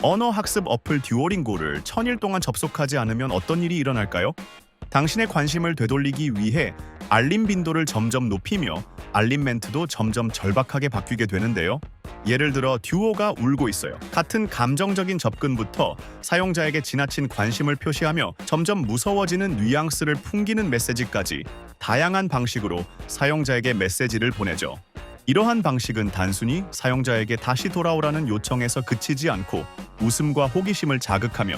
언어 학습 어플 듀오링고를 천일 동안 접속하지 않으면 어떤 일이 일어날까요? 당신의 관심을 되돌리기 위해 알림 빈도를 점점 높이며 알림 멘트도 점점 절박하게 바뀌게 되는데요. 예를 들어 듀오가 울고 있어요. 같은 감정적인 접근부터 사용자에게 지나친 관심을 표시하며 점점 무서워지는 뉘앙스를 풍기는 메시지까지 다양한 방식으로 사용자에게 메시지를 보내죠. 이러한 방식은 단순히 사용자에게 다시 돌아오라는 요청에서 그치지 않고 웃음과 호기심을 자극하며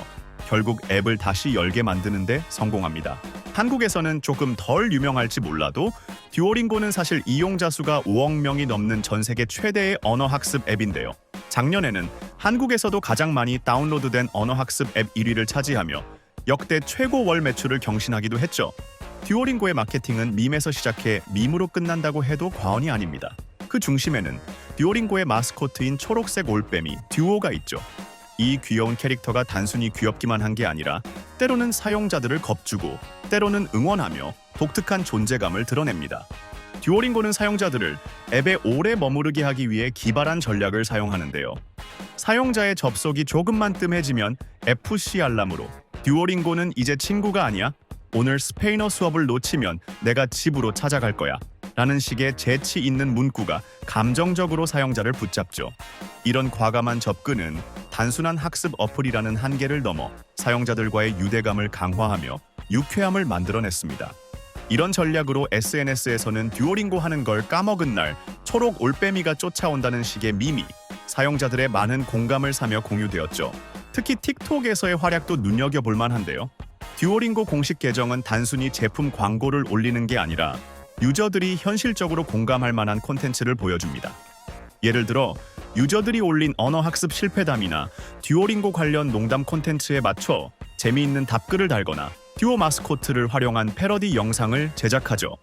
결국 앱을 다시 열게 만드는데 성공합니다. 한국에서는 조금 덜 유명할지 몰라도 듀오링고는 사실 이용자 수가 5억 명이 넘는 전 세계 최대의 언어 학습 앱인데요. 작년에는 한국에서도 가장 많이 다운로드된 언어 학습 앱 1위를 차지하며 역대 최고 월 매출을 경신하기도 했죠. 듀오링고의 마케팅은 밈에서 시작해 밈으로 끝난다고 해도 과언이 아닙니다. 그 중심에는 듀오링고의 마스코트인 초록색 올빼미 듀오가 있죠. 이 귀여운 캐릭터가 단순히 귀엽기만 한 게 아니라 때로는 사용자들을 겁주고 때로는 응원하며 독특한 존재감을 드러냅니다. 듀오링고는 사용자들을 앱에 오래 머무르게 하기 위해 기발한 전략을 사용하는데요. 사용자의 접속이 조금만 뜸해지면 FC 알람으로 듀오링고는 이제 친구가 아니야. 오늘 스페인어 수업을 놓치면 내가 집으로 찾아갈 거야. 라는 식의 재치 있는 문구가 감정적으로 사용자를 붙잡죠. 이런 과감한 접근은 단순한 학습 어플이라는 한계를 넘어 사용자들과의 유대감을 강화하며 유쾌함을 만들어냈습니다. 이런 전략으로 SNS에서는 듀오링고 하는 걸 까먹은 날 초록 올빼미가 쫓아온다는 식의 밈이 사용자들의 많은 공감을 사며 공유되었죠. 특히 틱톡에서의 활약도 눈여겨볼 만한데요. 듀오링고 공식 계정은 단순히 제품 광고를 올리는 게 아니라 유저들이 현실적으로 공감할 만한 콘텐츠를 보여줍니다. 예를 들어 유저들이 올린 언어 학습 실패담이나 듀오링고 관련 농담 콘텐츠에 맞춰 재미있는 답글을 달거나 듀오 마스코트를 활용한 패러디 영상을 제작하죠.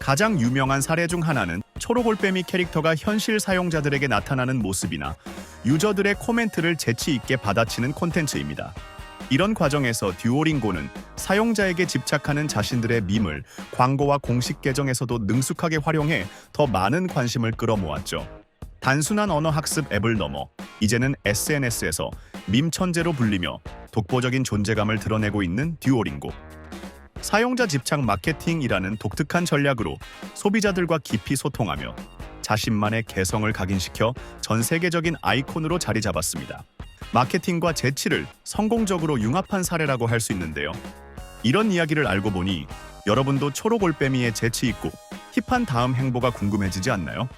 가장 유명한 사례 중 하나는 초록올빼미 캐릭터가 현실 사용자들에게 나타나는 모습이나 유저들의 코멘트를 재치 있게 받아치는 콘텐츠입니다. 이런 과정에서 듀오링고는 사용자에게 집착하는 자신들의 밈을 광고와 공식 계정에서도 능숙하게 활용해 더 많은 관심을 끌어모았죠. 단순한 언어 학습 앱을 넘어 이제는 SNS에서 밈 천재로 불리며 독보적인 존재감을 드러내고 있는 듀오링고. 사용자 집착 마케팅이라는 독특한 전략으로 소비자들과 깊이 소통하며 자신만의 개성을 각인시켜 전 세계적인 아이콘으로 자리 잡았습니다. 마케팅과 재치를 성공적으로 융합한 사례라고 할 수 있는데요. 이런 이야기를 알고 보니 여러분도 초록올빼미의 재치 있고 힙한 다음 행보가 궁금해지지 않나요?